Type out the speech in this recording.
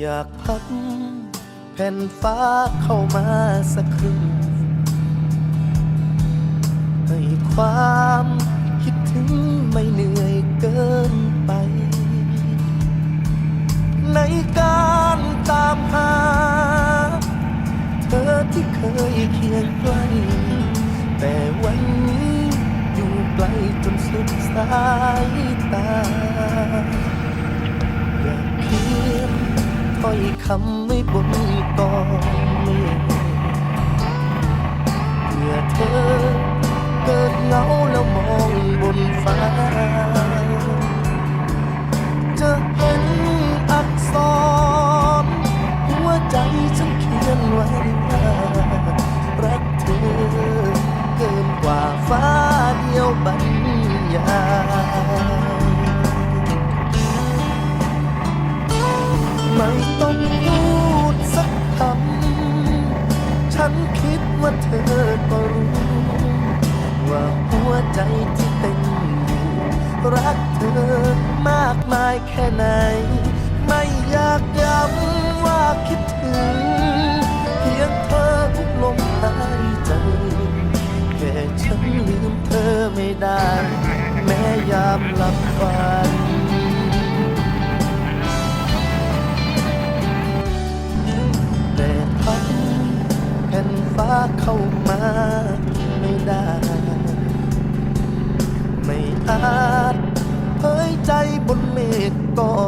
อยากพัดแผ่นฟ้าเข้ามาสักครึ่งให้ความคิดถึงไม่เหนื่อยเกินไป ในการตามหา เธอที่เคยเคียงใกล้แต่วันนี้อยู่ไกลจนสุดสายตา ถ้อยคำไว้บนกองเมฆเพื่อเธอเกิดเหงาแล้วมองบนฟ้า จะเห็นอักษร หัวใจฉันเขียนไว้ว่ารักเธอเกินกว่าฟ้าเดียวบรรยาย ไม่ต้องพูดสักคำ ฉันคิดว่าเธอก็รู้ ว่าหัวใจที่เต้นอยู่ รักเธอมากมายแค่ไหน ไม่อยากย้ำว่าคิดถึง เพียงเธอทุกลมหายใจ แค่ฉันลืมเธอไม่ได้ แม้ยามหลับฝัน เข้ามาไม่ได้ ไม่อาจเผยใจบนเมฆก่อน